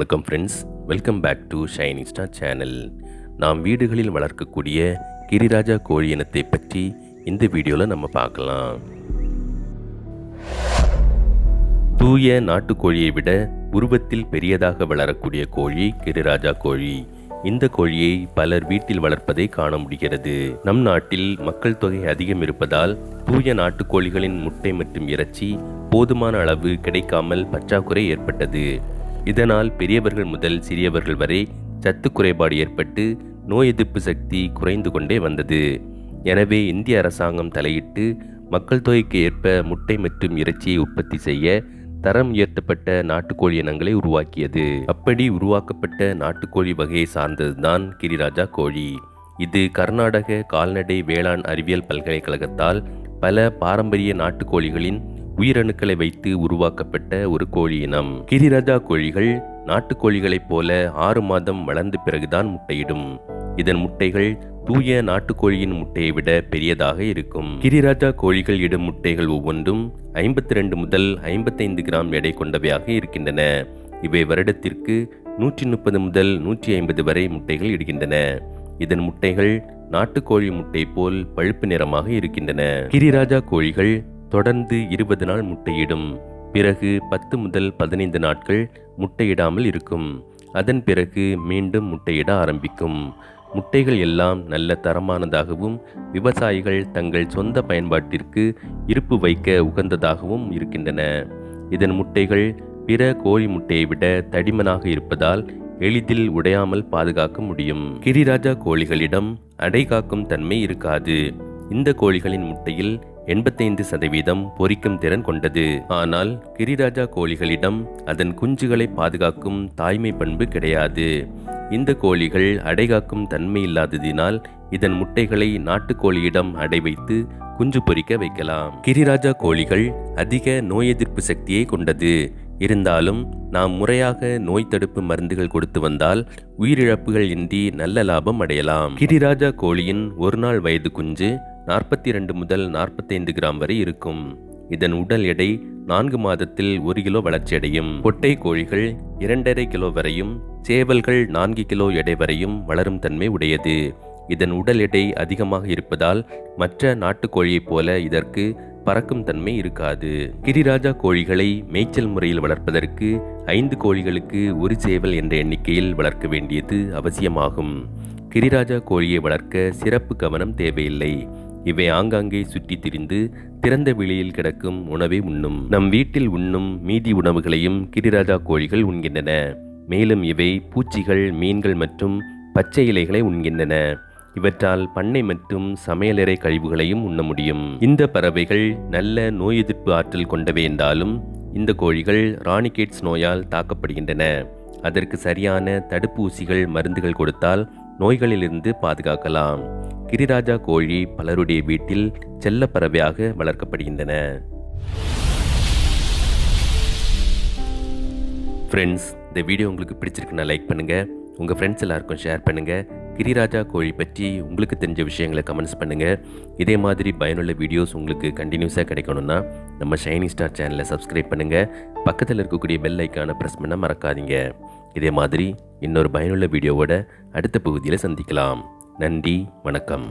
வணக்கம் friends welcome back to shining star channel நாம் வீடுகளில் வளர்க்கக்கூடிய கிரிராஜா கோழி இனத்தை பற்றி இந்த வீடியோவில் நம்ம பார்க்கலாம். தூய நாட்டுக்கோழியை விட உருவத்தில் பெரியதாக வளரக்கூடிய கோழி கிரிராஜா கோழி. இந்த கோழியை பலர் வீட்டில் வளர்ப்பதை காண முடிகிறது. நம் நாட்டில் மக்கள் தொகை அதிகம் இருப்பதால் தூய நாட்டுக்கோழிகளின் முட்டை மற்றும் இறைச்சி போதுமான அளவு கிடைக்காமல் பற்றாக்குறை ஏற்பட்டது. இதனால் பெரியவர்கள் முதல் சிறியவர்கள் வரை சத்து குறைபாடு ஏற்பட்டு நோய் எதிர்ப்பு சக்தி குறைந்து கொண்டே வந்தது. எனவே இந்திய அரசாங்கம் தலையிட்டு மக்கள் தொகைக்கு ஏற்ப முட்டை மற்றும் இறைச்சியை உற்பத்தி செய்ய தரம் உயர்த்தப்பட்ட நாட்டுக்கோழி இனங்களை உருவாக்கியது. அப்படி உருவாக்கப்பட்ட நாட்டுக்கோழி வகையை சார்ந்ததுதான் கிரிராஜா கோழி. இது கர்நாடக கால்நடை வேளாண் அறிவியல் பல்கலைக்கழகத்தால் பல பாரம்பரிய நாட்டுக்கோழிகளின் உயிரணுக்களை வைத்து உருவாக்கப்பட்ட ஒரு கோழி இனம். கிரிராஜா கோழிகள் நாட்டுக்கோழிகளைப் போல ஆறு மாதம் வளர்ந்த பிறகுதான் முட்டையிடும். இதன் முட்டைகள் தூய நாட்டுக்கோழியின் முட்டையை விட பெரியதாக இருக்கும். கிரிராஜா கோழிகள் இடும் முட்டைகள் ஒவ்வொன்றும் ஐம்பத்தி ரெண்டு முதல் ஐம்பத்தைந்து கிராம் எடை கொண்டவையாக இருக்கின்றன. இவை வருடத்திற்கு நூற்றி முப்பது முதல் நூற்றி ஐம்பது வரை முட்டைகள் இடுகின்றன. இதன் முட்டைகள் நாட்டுக்கோழி முட்டை போல் பழுப்பு நிறமாக இருக்கின்றன. கிரிராஜா கோழிகள் தொடர்ந்து இருபது நாள் முட்டையிடும். பிறகு பத்து முதல் பதினைந்து நாட்கள் முட்டையிடாமல் இருக்கும். அதன் பிறகு மீண்டும் முட்டையிட ஆரம்பிக்கும். முட்டைகள் எல்லாம் நல்ல தரமானதாகவும் விவசாயிகள் தங்கள் சொந்த பயன்பாட்டிற்கு இருப்பு வைக்க உகந்ததாகவும் இருக்கின்றன. இதன் முட்டைகள் பிற கோழி முட்டையை விட தடிமனாக இருப்பதால் எளிதில் உடையாமல் பாதுகாக்க முடியும். கிரிராஜா கோழிகளிடம் அடை காக்கும் தன்மை இருக்காது. இந்த கோழிகளின் முட்டையில் எண்பத்தைந்து சதவீதம் பொரிக்கும் திறன் கொண்டது. ஆனால் கிரிராஜா கோழிகளிடம் அதன் குஞ்சுகளை பாதுகாக்கும் தாய்மை பண்பு கிடையாது. இந்த கோழிகள் அடைகாக்கும் தன்மை இல்லாததினால் இதன் முட்டைகளை நாட்டுக்கோழியிடம் அடை வைத்து குஞ்சு பொறிக்க வைக்கலாம். கிரிராஜா கோழிகள் அதிக நோய் எதிர்ப்பு சக்தியை கொண்டது. இருந்தாலும் நாம் முறையாக நோய் தடுப்பு மருந்துகள் கொடுத்து வந்தால் உயிரிழப்புகள் இன்றி நல்ல லாபம் அடையலாம். கிரிராஜா கோழியின் ஒரு நாள் வயது குஞ்சு நாற்பத்தி ரெண்டு முதல் நாற்பத்தைந்து கிராம் வரை இருக்கும். இதன் உடல் எடை நான்கு மாதத்தில் ஒரு கிலோ வளர்ச்சியடையும். பொட்டை கோழிகள் இரண்டரை கிலோ வரையும் சேவல்கள் நான்கு கிலோ எடை வரையும் வளரும் தன்மை உடையது. இதன் உடல் எடை அதிகமாக இருப்பதால் மற்ற நாட்டுக்கோழியைப் போல இதற்கு பறக்கும் தன்மை இருக்காது. கிரிராஜா கோழிகளை மேய்ச்சல் முறையில் வளர்ப்பதற்கு ஐந்து கோழிகளுக்கு ஒரு சேவல் என்ற எண்ணிக்கையில் வளர்க்க வேண்டியது அவசியமாகும். கிரிராஜா கோழியை வளர்க்க சிறப்பு கவனம் தேவையில்லை. இவை ஆங்காங்கே சுற்றி திரிந்து திறந்த வெளியில் கிடக்கும் உணவை உண்ணும். நம் வீட்டில் உண்ணும் மீதி உணவுகளையும் கிரிராஜா கோழிகள் உண்கின்றன. மேலும் இவை பூச்சிகள் மீன்கள் மற்றும் பச்சை இலைகளை உண்கின்றன. இவற்றால் பண்ணை மற்றும் சமையலறை கழிவுகளையும் உண்ண முடியும். இந்த பறவைகள் நல்ல நோய் எதிர்ப்பு ஆற்றல் கொண்டவை என்றாலும் இந்த கோழிகள் ராணிகேட்ஸ் நோயால் தாக்கப்படுகின்றன. அதற்கு சரியான தடுப்பூசிகள் மருந்துகள் கொடுத்தால் நோய்களிலிருந்து பாதுகாக்கலாம். கிரிராஜா கோழி பலருடைய வீட்டில் செல்ல பறவையாக வளர்க்கப்படுகின்றன. ஃப்ரெண்ட்ஸ் இந்த வீடியோ உங்களுக்கு பிடிச்சிருக்குன்னா லைக் பண்ணுங்கள் உங்கள் ஃப்ரெண்ட்ஸ் எல்லாருக்கும் ஷேர் பண்ணுங்கள் கிரிராஜா கோழி பற்றி உங்களுக்கு தெரிஞ்ச விஷயங்களை கமெண்ட்ஸ் பண்ணுங்கள் இதே மாதிரி பயனுள்ள வீடியோஸ் உங்களுக்கு கண்டினியூஸாக கிடைக்கணும்னா நம்ம ஷைனி ஸ்டார் சேனலை சப்ஸ்கிரைப் பண்ணுங்கள் பக்கத்தில் இருக்கக்கூடிய பெல் ஐக்கானை ப்ரெஸ் பண்ண மறக்காதீங்க. இதே மாதிரி இன்னொரு பயனுள்ள வீடியோவோட அடுத்த பகுதியில் சந்திக்கலாம். நன்றி வணக்கம்.